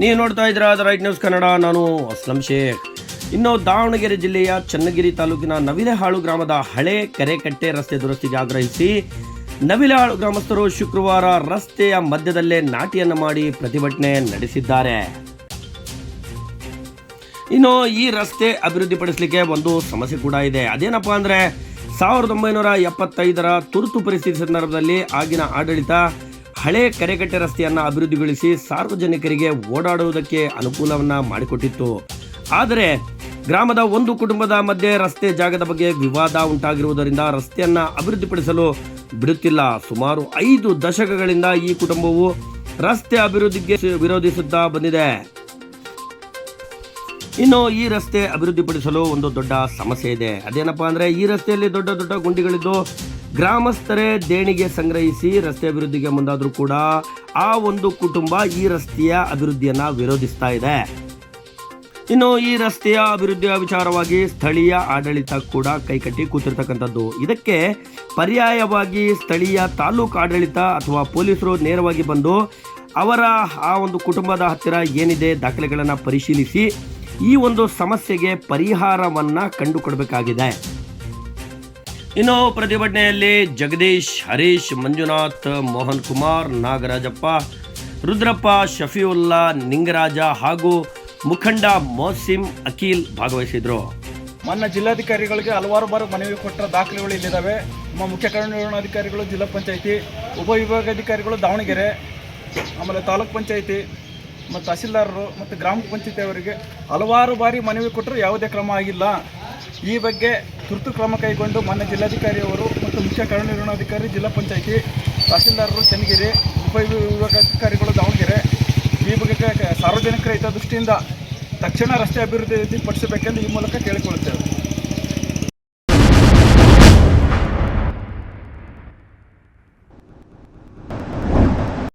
ನೀವು ನೋಡ್ತಾ ಇದ್ದೀರಾ ದ ರೈಟ್ ನ್ಯೂಸ್ ಕನ್ನಡ ನಾನು ಅಸ್ಲಂ ಶೇಖ್. ಇನ್ನು ದಾವಣಗೆರೆ ಜಿಲ್ಲೆಯ ಚನ್ನಗಿರಿ ತಾಲೂಕಿನ ನವಿಲೆಹಾಳು ಗ್ರಾಮದ ಹಳೆ ಕೆರೆಕಟ್ಟೆ ರಸ್ತೆ ದುರಸ್ತಿಗೆ ಆಗ್ರಹಿಸಿ, ನವಿಲೆಹಾಳು ಗ್ರಾಮಸ್ಥರು ಶುಕ್ರವಾರ ರಸ್ತೆಯ ಮಧ್ಯದಲ್ಲೇ ನಾಟಿಯನ್ನು ಮಾಡಿ ಪ್ರತಿಭಟನೆ ನಡೆಸಿದ್ದಾರೆ. ಇನ್ನು ಈ ರಸ್ತೆ ಅಭಿವೃದ್ಧಿಪಡಿಸಲಿಕ್ಕೆ ಒಂದು ಸಮಸ್ಯೆ ಕೂಡ ಇದೆ. ಅದೇನಪ್ಪ ಅಂದರೆ, ಸಾವಿರದ ಒಂಬೈನೂರ ಎಪ್ಪತ್ತೈದರ ತುರ್ತು ಪರಿಸ್ಥಿತಿ ಸಂದರ್ಭದಲ್ಲಿ ಆಗಿನ ಆಡಳಿತ ಹಳೆ ಕೆರೆಕಟ್ಟೆ ರಸ್ತೆಯನ್ನು ಅಭಿವೃದ್ಧಿಗೊಳಿಸಿ ಸಾರ್ವಜನಿಕರಿಗೆ ಓಡಾಡುವುದಕ್ಕೆ ಅನುಕೂಲವನ್ನು ಮಾಡಿಕೊಟ್ಟಿತ್ತು. ಆದರೆ ಗ್ರಾಮದ ಒಂದು ಕುಟುಂಬದ ಮಧ್ಯೆ ರಸ್ತೆ ಜಾಗದ ಬಗ್ಗೆ ವಿವಾದ ಉಂಟಾಗಿರುವುದರಿಂದ ರಸ್ತೆಯನ್ನು ಅಭಿವೃದ್ಧಿಪಡಿಸಲು ಬಿಡುತ್ತಿಲ್ಲ. ಸುಮಾರು ಐದು ದಶಕಗಳಿಂದ ಈ ಕುಟುಂಬವು ರಸ್ತೆ ಅಭಿವೃದ್ಧಿಗೆ ವಿರೋಧಿಸುತ್ತಾ ಬಂದಿದೆ. ಇನ್ನು ಈ ರಸ್ತೆ ಅಭಿವೃದ್ಧಿಪಡಿಸಲು ಒಂದು ದೊಡ್ಡ ಸಮಸ್ಯೆ ಇದೆ. ಅದೇನಪ್ಪ ಅಂದರೆ ಈ ರಸ್ತೆಯಲ್ಲಿ ದೊಡ್ಡ ದೊಡ್ಡ ಗುಂಡಿಗಳಿದ್ದು ಗ್ರಾಮಸ್ಥರೇ ದೇಣಿಗೆ ಸಂಗ್ರಹಿಸಿ ರಸ್ತೆ ಅಭಿವೃದ್ಧಿಗೆ ಮುಂದಾದರೂ ಕೂಡ ಆ ಒಂದು ಕುಟುಂಬ ಈ ರಸ್ತೆಯ ಅಭಿವೃದ್ಧಿಯನ್ನು ವಿರೋಧಿಸ್ತಾ ಇದೆ. ಇನ್ನು ಈ ರಸ್ತೆಯ ಅಭಿವೃದ್ಧಿಯ ವಿಚಾರವಾಗಿ ಸ್ಥಳೀಯ ಆಡಳಿತ ಕೂಡ ಕೈಕಟ್ಟಿ ಕೂತಿರ್ತಕ್ಕಂಥದ್ದು. ಇದಕ್ಕೆ ಪರ್ಯಾಯವಾಗಿ ಸ್ಥಳೀಯ ತಾಲೂಕು ಆಡಳಿತ ಅಥವಾ ಪೊಲೀಸರು ನೇರವಾಗಿ ಬಂದು ಅವರ ಆ ಒಂದು ಕುಟುಂಬದ ಹತ್ತಿರ ಏನಿದೆ ದಾಖಲೆಗಳನ್ನು ಪರಿಶೀಲಿಸಿ ಈ ಒಂದು ಸಮಸ್ಯೆಗೆ ಪರಿಹಾರವನ್ನು ಕಂಡುಕೊಡಬೇಕಾಗಿದೆ. ಇನ್ನು ಪ್ರತಿಭಟನೆಯಲ್ಲಿ ಜಗದೀಶ್, ಹರೀಶ್, ಮಂಜುನಾಥ್, ಮೋಹನ್ ಕುಮಾರ್, ನಾಗರಾಜಪ್ಪ, ರುದ್ರಪ್ಪ ಶಫಿಯುಲ್ಲಾ ನಿಂಗರಾಜ ಹಾಗೂ ಮುಖಂಡ ಮೋಸಿಂ ಅಖಿಲ್ ಭಾಗವಹಿಸಿದ್ರು. ಮೊನ್ನೆ ಜಿಲ್ಲಾಧಿಕಾರಿಗಳಿಗೆ ಹಲವಾರು ಬಾರಿ ಮನವಿ ಕೊಟ್ಟರೆ ದಾಖಲೆಗಳು ಇಲ್ಲಿದ್ದಾವೆ. ನಮ್ಮ ಮುಖ್ಯ ಕಾರ್ಯನಿರ್ವಹಣಾಧಿಕಾರಿಗಳು ಜಿಲ್ಲಾ ಪಂಚಾಯಿತಿ ಉಪವಿಭಾಗಾಧಿಕಾರಿಗಳು ದಾವಣಗೆರೆ, ಆಮೇಲೆ ತಾಲೂಕ್ ಪಂಚಾಯಿತಿ ಮತ್ತು ತಹಸೀಲ್ದಾರರು ಮತ್ತು ಗ್ರಾಮ ಪಂಚಾಯತಿ ಅವರಿಗೆ ಹಲವಾರು ಬಾರಿ ಮನವಿ ಕೊಟ್ಟರು ಯಾವುದೇ ಕ್ರಮ ಆಗಿಲ್ಲ. ಈ ಬಗ್ಗೆ ತುರ್ತು ಕ್ರಮ ಕೈಗೊಂಡು ಮೊನ್ನೆ ಜಿಲ್ಲಾಧಿಕಾರಿಯವರು ಮತ್ತು ಮುಖ್ಯ ಕಾರ್ಯನಿರ್ವಹಣಾಧಿಕಾರಿ, ಜಿಲ್ಲಾ ಪಂಚಾಯಿತಿ ತಹಸೀಲ್ದಾರರು, ಚನ್ನಗಿರಿ ಉಪವಿಭಾಗಾಧಿಕಾರಿಗಳು, ದಾವಣಗೆರೆ, ಈ ಬಗ್ಗೆ ಸಾರ್ವಜನಿಕರ ಹಿತದೃಷ್ಟಿಯಿಂದ ತಕ್ಷಣ ರಸ್ತೆ ಅಭಿವೃದ್ಧಿ ಪಡಿಸಬೇಕೆಂದು ಈ ಮೂಲಕ ಕೇಳಿಕೊಳ್ಳುತ್ತೇವೆ.